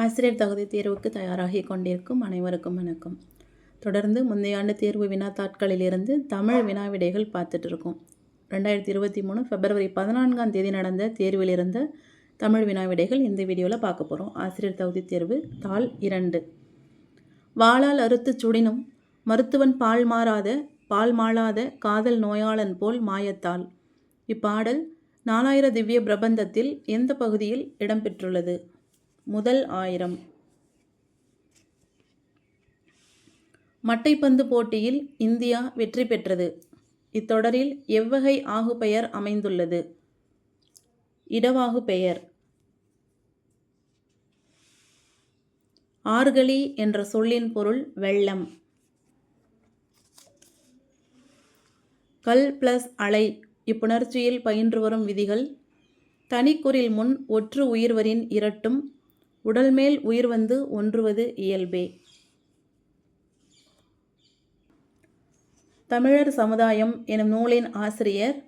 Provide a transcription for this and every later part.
ஆசிரியர் தகுதி தேர்வுக்கு தயாராகி கொண்டிருக்கும் அனைவருக்கும் வணக்கம். தொடர்ந்து முந்தைய ஆண்டு தேர்வு வினாத்தாட்களிலிருந்து தமிழ் வினா விடைகள் பார்த்துட்டு இருக்கோம். ரெண்டாயிரத்தி இருபத்தி மூணு பிப்ரவரி பதினான்காம் தேதி நடந்த தேர்விலிருந்த தமிழ் வினா விடைகள் இந்த வீடியோவில் பார்க்க போகிறோம் ஆசிரியர் தகுதி தேர்வு தாள் இரண்டு. வாளால் அறுத்துச் சுடினும் மருத்துவன் பால் மாறாத பால் மாளாத காதல் நோயாளன் போல் மாயத்தால் இப்பாடல் நாலாயிர திவ்ய பிரபந்தத்தில் எந்த பகுதியில் இடம்பெற்றுள்ளது? முதல் ஆயிரம். மட்டைப்பந்து போட்டியில் இந்தியா வெற்றி பெற்றது. இத்தொடரில் எவ்வகை ஆகுபெயர் அமைந்துள்ளது. இடவாகு பெயர். ஆர்கலி என்ற சொல்லின் பொருள் வெள்ளம். கல் பிளஸ் அலை. இப்புணர்ச்சியில் பயின்று வரும் விதிகள். தனிக்குறில் முன் ஒற்று உயிர்வரின் இரட்டும் உடல்மேல் உயிர் வந்து ஒன்றுவது இயல்பே. தமிழர் சமுதாயம் எனும் நூலின் ஆசிரியர்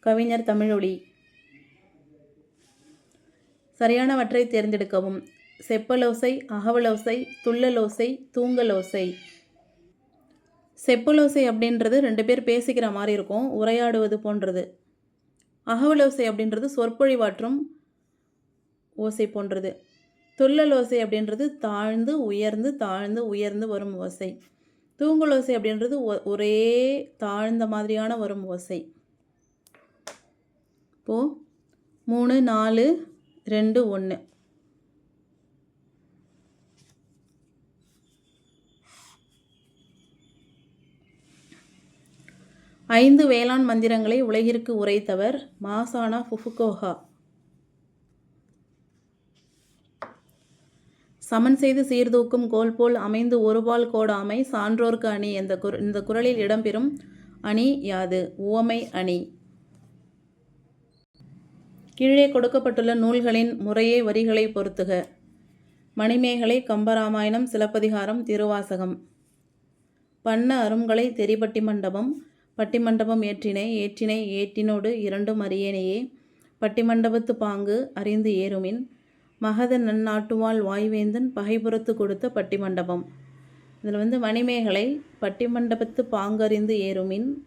கவிஞர் தமிழொலி சரியானவற்றை தேர்ந்தெடுக்கவும். செப்பலோசை அகவலோசை துள்ளலோசை தூங்கலோசை. செப்பலோசை அப்படின்றது ரெண்டு பேர் பேசிக்கிற மாதிரி இருக்கும் உரையாடுவது போன்றது. அகவலோசை அப்படின்றது சொற்பொழிவாற்றும் ஓசை போன்றது. துள்ளல் ஓசை அப்படின்றது தாழ்ந்து உயர்ந்து தாழ்ந்து உயர்ந்து வரும் ஓசை. தூங்கல் ஓசை அப்படின்றது ஒ- ஒரே தாழ்ந்த மாதிரியான வரும் ஓசை. இப்போது மூணு நாலு ரெண்டு ஒன்று ஐந்து வேளாண் மந்திரங்களை உலகிற்கு உரைத்தவர் மாசானா ஃபுஃபுகோஹா. சமன் செய்து சீர்தூக்கும் கோல் போல் அமைந்து ஒருபால் கோடாமை சான்றோர்க்கு அணி. என்ற குர இந்த குறளில் இடம்பெறும் அணி யாது? உவமை அணி. கீழே கொடுக்கப்பட்டுள்ள நூல்களின் முறையே வரிகளை பொருத்துக மணிமேகலை கம்பராமாயணம் சிலப்பதிகாரம் திருவாசகம். பண்ண அரும்களை தெரிபட்டி மண்டபம் பட்டிமண்டபம் ஏற்றினை ஏற்றினை ஏற்றினோடு இரண்டும் அறியேனையே பட்டிமண்டபத்து பாங்கு அறிந்து ஏறுமின். மகத நன்னாட்டுவாள் வாய்வேந்தன் பகைபுறத்து கொடுத்த பட்டிமண்டபம். இதில் வந்து மணிமேகலை பட்டிமண்டபத்து பாங்கறிந்து ஏறுமின்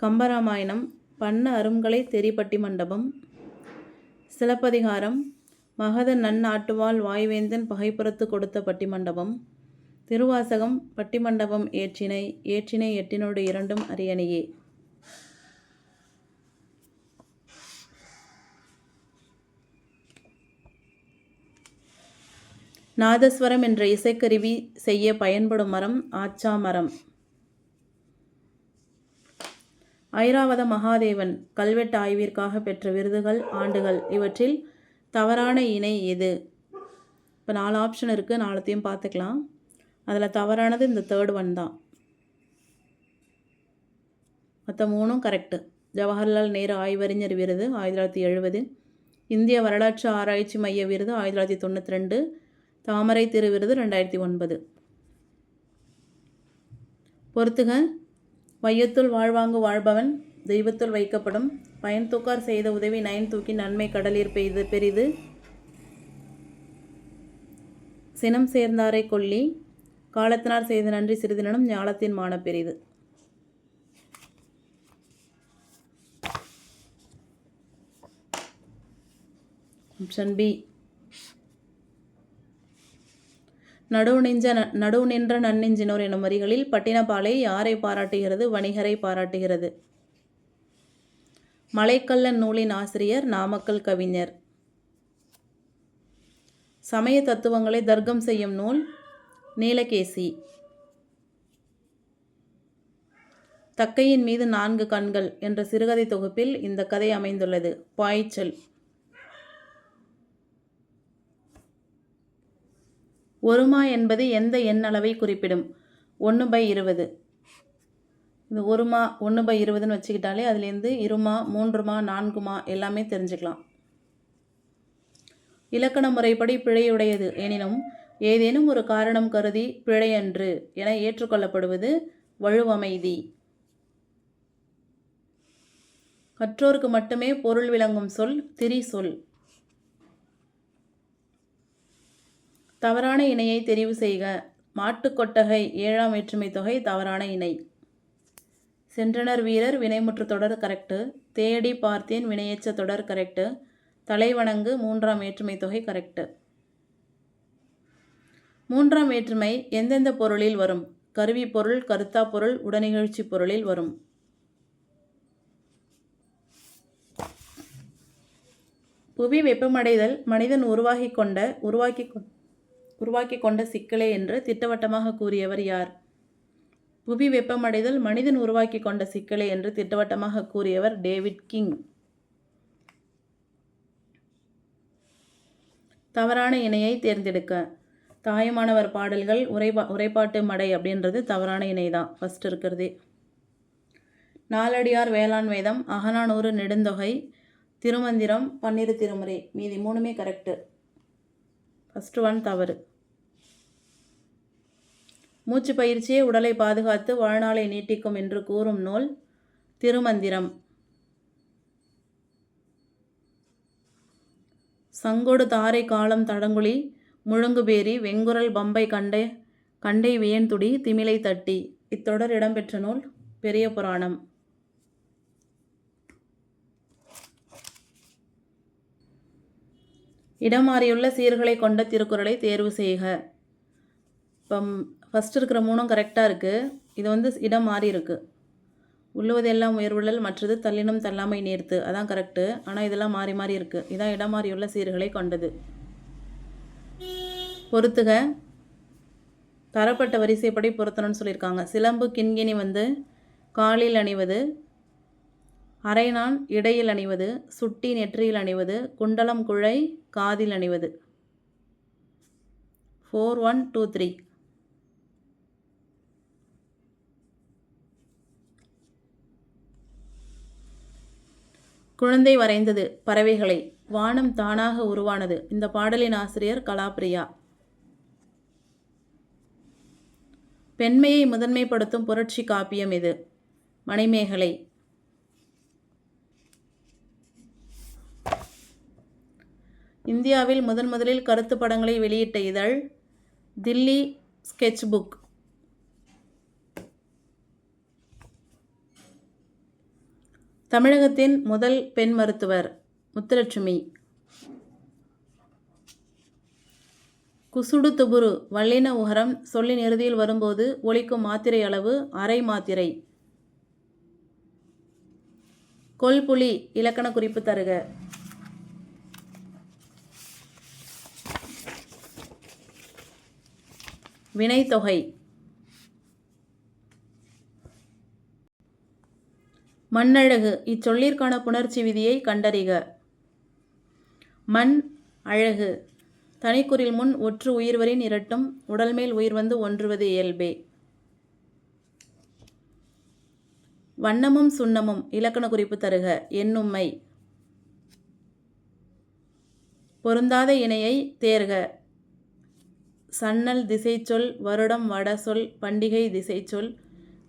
கம்பராமாயணம் பண்ண அரும்களை தெரிப்பட்டி பட்டிமண்டபம். சிலப்பதிகாரம் மகத நன்னாட்டுவாள் வாய்வேந்தன் பகைப்புறத்து கொடுத்த பட்டிமண்டபம். திருவாசகம் பட்டிமண்டபம் ஏற்றினை ஏற்றினை எட்டினோடு இரண்டும் அரியணையே. நாதஸ்வரம் என்ற இசைக்கருவி செய்ய பயன்படும் மரம் ஆச்சா மரம். ஐராவத மகாதேவன் கல்வெட்டு ஆய்விற்காக பெற்ற விருதுகள் ஆண்டுகள் இவற்றில் தவறான இணை எது? இப்போ நாலு ஆப்ஷன் இருக்குது நாலத்தையும் பார்த்துக்கலாம். அதில் தவறானது இந்த தேர்ட் ஒன் தான். மற்ற மூணும் கரெக்டு ஜவஹர்லால் நேரு ஆய்வறிஞர் விருது ஆயிரத்தி தொள்ளாயிரத்தி எழுபது. இந்திய வரலாற்று ஆராய்ச்சி மைய விருது ஆயிரத்தி தொள்ளாயிரத்தி தொண்ணூற்றி ரெண்டு. தாமரை திரு விருது ரெண்டாயிரத்தி ஒன்பது. பொறுத்துக வையத்துள் வாழ்வாங்கு வாழ்பவன் தெய்வத்துள் வைக்கப்படும் பயன் தூக்கார் செய்த உதவி நயன் தூக்கி நன்மை கடலிற் பெய்து பெரிது. சினம் சேர்ந்தாரை கொல்லி காலத்தினார் செய்த நன்றி சிறிதினும் ஞாலத்தின் மான பெரிது. ஆப்ஷன் பி நடுவு நெஞ்ச ந- நடுவு நின்ற நன்னெஞ்சினோர் எனும் வரிகளில் பட்டினப்பாலை யாரை பாராட்டுகிறது வணிகரை பாராட்டுகிறது? மலைக்கல்லன் நூலின் ஆசிரியர் நாமக்கல் கவிஞர். சமய தத்துவங்களை தர்க்கம் செய்யும் நூல் நீலகேசி. தக்கையின் மீது நான்கு கண்கள் என்ற சிறுகதை தொகுப்பில் இந்த கதை அமைந்துள்ளது. பாய்ச்சல். ஒருமா என்பது எந்த எண்ணளவை குறிப்பிடும்? ஒன்று பை இருபது. இது ஒருமா ஒன்று பை இருபதுன்னு வச்சுக்கிட்டாலே அதுலேருந்து இருமா மூன்றுமா நான்குமா எல்லாமே தெரிஞ்சுக்கலாம். இலக்கண முறைப்படி பிழையுடையது எனினும் ஏதேனும் ஒரு காரணம் கருதி பிழையன்று என ஏற்றுக்கொள்ளப்படுவது வலுவமைதி கற்றோருக்கு மட்டுமே பொருள் விளங்கும் சொல் திரி சொல். தவறான இணையை தெரிவு செய்க. மாட்டுக்கொட்டகை ஏழாம் வேற்றுமை தொகை தவறான இணை. சென்றனர் வீரர் வினைமுற்று தொடர் கரெக்டு தேடி பார்த்தேன் வினையச்ச தொடர் கரெக்டு தலைவணங்கு மூன்றாம் வேற்றுமை தொகை கரெக்டு மூன்றாம் வேற்றுமை எந்தெந்த பொருளில் வரும்? கருவி பொருள் கருத்தா பொருள் உடனிகழ்ச்சி பொருளில் வரும். புவி வெப்பமடைதல் மனிதன் உருவாகி கொண்ட உருவாக்கி கொ- உருவாக்கி கொண்ட சிக்கலே என்று திட்டவட்டமாக கூறியவர் யார்? புவி வெப்பமடைதல் மனிதன் உருவாக்கி கொண்ட சிக்கலே என்று திட்டவட்டமாக கூறியவர் டேவிட் கிங். தவறான இணையை தேர்ந்தெடுக்க. தாயமானவர் பாடல்கள் உரைபா உரைப்பாட்டு மடை அப்படின்றது தவறான இணை தான் ஃபஸ்ட் இருக்கிறதே. நாலடியார் வேளாண் வேதம் அகநானூறு நெடுந்தொகை திருமந்திரம் பன்னிரு திருமுறை. மீதி மூணுமே கரெக்டு ஃபஸ்ட்டு ஒன் தவறு. மூச்சு பயிற்சியே உடலை பாதுகாத்து வாழ்நாளை நீட்டிக்கும் என்று கூறும் நூல் திருமந்திரம். சங்கொடு தாரை காலம் தடங்குழி முழங்குபேரி வெங்குரல் பம்பை கண்டை கண்டை வியன்துடி திமிலை தட்டி. இத்தொடர் இடம்பெற்ற நூல் பெரிய புராணம். இடமாறியுள்ள சீர்களை கொண்ட திருக்குறளை தேர்வு செய்க. இப்போ ஃபஸ்ட் இருக்கிற மூணும் கரெக்டாக இருக்குது இது வந்து இடம் மாறி இருக்கு. உள்ளுவதெல்லாம் உயர்வுழல் மற்றது தள்ளினம் தள்ளாமை நேர்த்து. அதான் கரெக்டு ஆனால் இதெல்லாம் மாறி மாறி இருக்குது இதான் இடம் மாறியுள்ள சீர்களை கொண்டது. பொறுத்துக தரப்பட்ட வரிசைப்படி பொருத்தணும்னு சொல்லியிருக்காங்க. சிலம்பு கிண்கிணி வந்து காலில் அணிவது அரைநான் இடையில் அணிவது சுட்டி நெற்றியில் அணிவது குண்டலம் குழை காதில் அணிவது. ஃபோர் ஒன் டூ த்ரீ குழந்தை வரைந்தது பறவைகளை. வானம் தானாக உருவானது. இந்த பாடலின் ஆசிரியர் கலாப்ரியா. பெண்மையை முதன்மைப்படுத்தும் புரட்சி காப்பியம் இது. மணிமேகலை. இந்தியாவில் முதன் முதலில் கருத்து படங்களை வெளியிட்ட இதழ் தில்லி ஸ்கெட்ச் புக் தமிழகத்தின் முதல் பெண் மருத்துவர் முத்துலட்சுமி. குசுடு துபுரு வல்லின உகரம் சொல்லின் இறுதியில் வரும்போது ஒலிக்கும் மாத்திரை அளவு அரை மாத்திரை. கொல்புலி இலக்கண குறிப்பு தருக. வினைத்தொகை. மண்ணழகு. இச்சொல்லிற்கான புணர்ச்சி விதியை கண்டறிக. மண் அழகு. தனிக்குறில் முன் ஒற்று உயிர்வரின் இரட்டும் உடல்மேல் உயிர் வந்து ஒன்றுவது இயல்பே. வண்ணமும் சுண்ணமும் இலக்கண குறிப்பு தருக. எண்ணும்மை. பொருந்தாத இணையை தேர்க. சன்னல் திசைச்சொல் வருடம் வடசொல் பண்டிகை திசைச்சொல்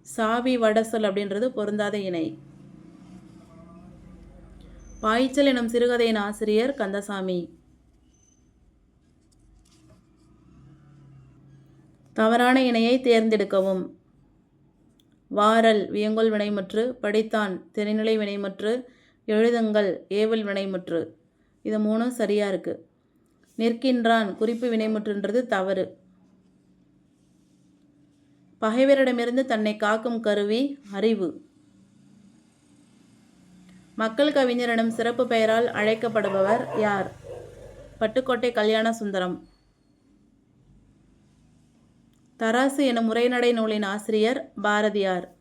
சாவி வடசொல் அப்படின்றது பொருந்தாத இணை. பாய்ச்சல் எனும் சிறுகதையின் ஆசிரியர் கந்தசாமி. தவறான இணையை தேர்ந்தெடுக்கவும். வாரல் வியங்கொல் வினைமுற்று படித்தான் திரைநிலை வினைமுற்று எழுதுங்கள் ஏவல் வினைமுற்று. இது மூணும் சரியாக இருக்குது நிற்கின்றான் குறிப்பு வினைமுற்றுன்றது தவறு. பகைவரிடமிருந்து தன்னை காக்கும் கருவி அறிவு. மக்கள் கவிஞரிடம் சிறப்பு பெயரால் அழைக்கப்படுபவர் யார்? பட்டுக்கோட்டை கல்யாண சுந்தரம் தராசு எனும் உரைநடை நூலின் ஆசிரியர் பாரதியார்.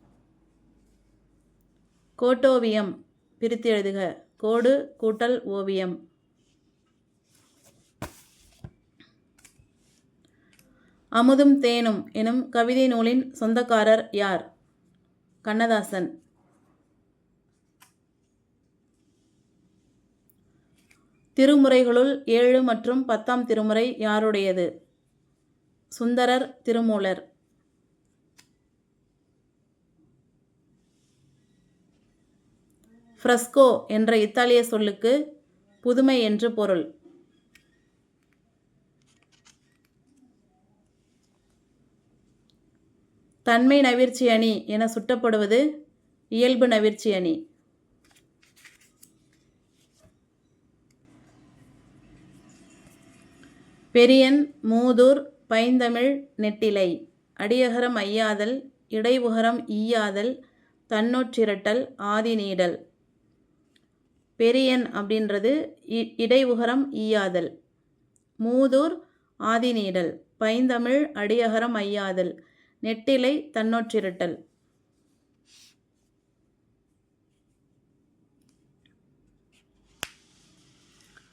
கோட்டோவியம் பிரித்து எழுதுக. கோடு கூட்டல் ஓவியம். அமுதும் தேனும் எனும் கவிதை நூலின் சொந்தக்காரர் யார்? கண்ணதாசன். திருமுறைகளுள் ஏழு மற்றும் பத்தாம் திருமுறை யாருடையது? சுந்தரர் திருமூலர். ஃப்ரெஸ்கோ என்ற இத்தாலிய சொல்லுக்கு புதுமை என்று பொருள். தன்மை நவிர்ச்சி அணி என சுட்டப்படுவது இயல்பு நவிர்ச்சி அணி பெரியன் மூதூர் பைந்தமிழ் நெட்டிலை. அடியகரம் ஐயாதல் இடைவுகரம் ஈயாதல் தன்னொற்றிரட்டல் ஆதி நீடல் பெரியன் அப்படின்றது இ இடைவுகரம் ஈயாதல். மூதூர் ஆதி நீடல் பைந்தமிழ் அடியகரம் ஐயாதல். நெட்டிலை தன்னொற்றிரட்டல்.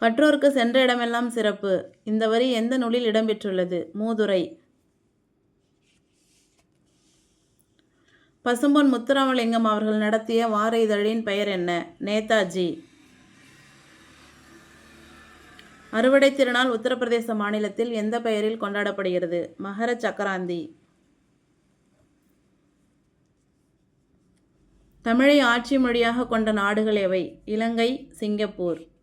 கற்றோருக்கு சென்ற இடமெல்லாம் சிறப்பு. இந்த வரி எந்த நூலில் இடம்பெற்றுள்ளது? மூதுரை. பசும்பொன் முத்துராமலிங்கம் அவர்கள் நடத்திய வார இதழின் பெயர் என்ன? நேதாஜி. அறுவடை திருநாள் உத்தரப்பிரதேச மாநிலத்தில் எந்த பெயரில் கொண்டாடப்படுகிறது? மகர சக்கராந்தி தமிழை ஆட்சி மொழியாக கொண்ட நாடுகள் எவை? இலங்கை சிங்கப்பூர்.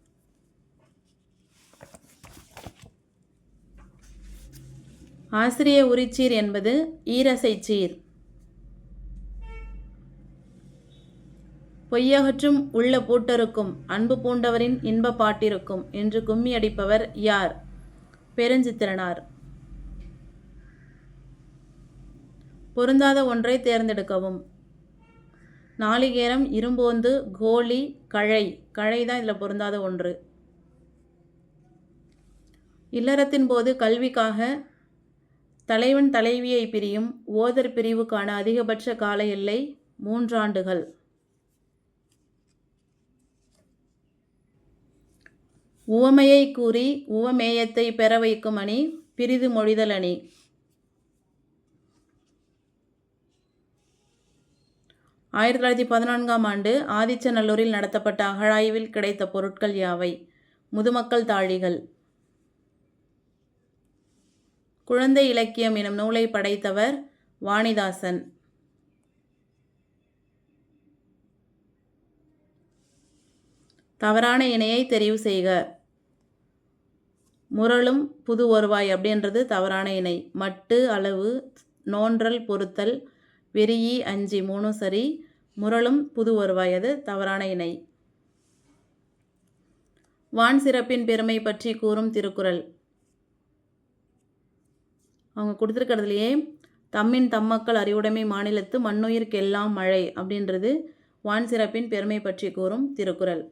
ஆசிரிய உரிச்சீர் என்பது ஈரசைச்சீர் பொய்யகற்றும் உள்ள பூட்டருக்கும் அன்பு பூண்டவரின் இன்ப பாட்டிருக்கும் என்று கும்மி அடிப்பவர் யார்? பெருஞ்சித்திரனார். பொருந்தாத ஒன்றை தேர்ந்தெடுக்கவும். நாளிகேரம் இரும்போந்து கோழி கழை கழை தான் இதில் பொருந்தாத ஒன்று. இல்லறத்தின் போது கல்விக்காக தலைவன் தலைவியை பிரியும் ஓதர் பிரிவுக்கான அதிகபட்ச கால எல்லை மூன்றாண்டுகள். உவமையை கூறி உவமேயத்தை பெற வைக்கும் அணி பிரிது மொழிதல் அணி. ஆயிரத்தி தொள்ளாயிரத்தி பதினான்காம் ஆண்டு ஆதிச்சநல்லூரில் நடத்தப்பட்ட அகழாய்வில் கிடைத்த பொருட்கள் யாவை? முதுமக்கள் தாழிகள். குழந்தை இலக்கியம் எனும் நூலை படைத்தவர் வாணிதாசன். தவறான இணையை தெரிவு செய்க. முரளும் புது வருவாய் அப்படின்றது தவறான இணை. மட்டு அளவு நோன்றல் பொருத்தல் வெறியி அஞ்சு மூணும் சரி முரளும் புது வருவாய் அது தவறான இணை. வான் சிறப்பின் பெருமை பற்றி கூறும் திருக்குறள். அவங்க கொடுத்துருக்கிறதுலையே தம்மின் தம்மக்கள் அறிவுடைமை மாநிலத்து மண்ணுயிர்க்கெல்லாம் மழை அப்படின்றது வான் சிறப்பின் பெருமை பற்றி கூறும் திருக்குறள்.